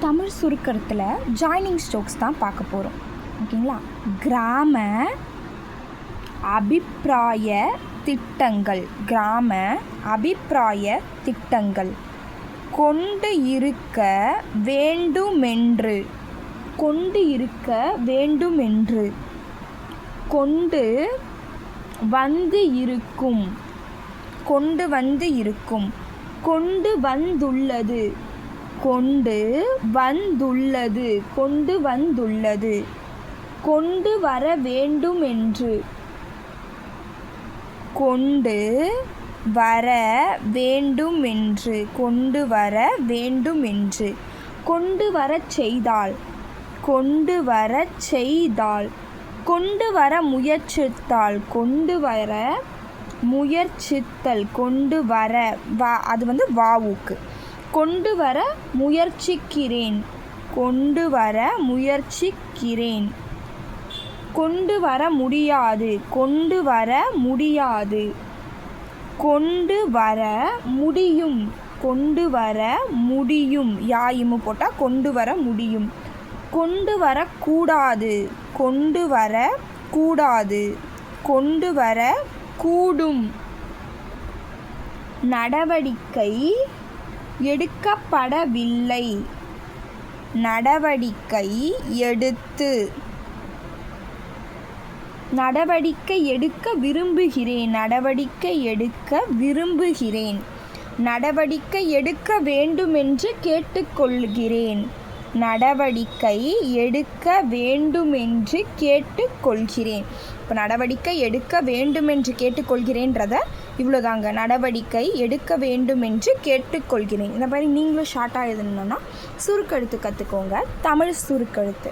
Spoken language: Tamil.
தமிழ் சுருக்கத்தில் ஜாயினிங் ஸ்ட்ரோக்ஸ் தான் பார்க்க போகிறோம் ஓகேங்களா? கிராம அபிப்பிராய திட்டங்கள். கிராம அபிப்பிராய திட்டங்கள். கொண்டு இருக்க வேண்டுமென்று. கொண்டு இருக்க வேண்டுமென்று. கொண்டு வந்து இருக்கும். கொண்டு வந்து இருக்கும். கொண்டு வந்துள்ளது. கொண்டு வந்துள்ளது கொண்டு வந்துள்ளது. கொண்டு வர வேண்டும் என்று. கொண்டு வர வேண்டும் என்று. கொண்டு வர வேண்டும் என்று. கொண்டு வரச் செய்தால். கொண்டு வரச் செய்தால். கொண்டு வர முயற்சித்தால். கொண்டு வர முயற்சித்தல். கொண்டு வர வா அது வந்து வாவுக்கு கொண்டு வர முயற்சிக்கிறேன். கொண்டு வர முயற்சிக்கிறேன். கொண்டு வர முடியாது. கொண்டு வர முடியாது. கொண்டு வர முடியும். கொண்டு வர முடியும். யாயிமு போட்டால் கொண்டு வர முடியும். கொண்டு வரக்கூடாது கொண்டு வர கூடாது. கொண்டு வர கூடும். நடவடிக்கை எடுக்கப்படவில்லை. நடவடிக்கை எடுத்து. நடவடிக்கை எடுக்க விரும்புகிறேன். நடவடிக்கை எடுக்க விரும்புகிறேன். நடவடிக்கை எடுக்க வேண்டுமென்று கேட்டுக்கொள்கிறேன். நடவடிக்கை எடுக்க வேண்டுமென்று கேட்டுக்கொள்கிறேன். இப்போ நடவடிக்கை எடுக்க வேண்டுமென்று கேட்டுக்கொள்கிறேன்றத இவ்வளோதாங்க. நடவடிக்கை எடுக்க வேண்டுமென்று கேட்டுக்கொள்கிறேன். இந்த மாதிரி நீங்களும் ஷார்ட்டாக எழுதணுன்னா சுருக்கெழுத்து கற்றுக்கோங்க தமிழ் சுருக்கெழுத்து.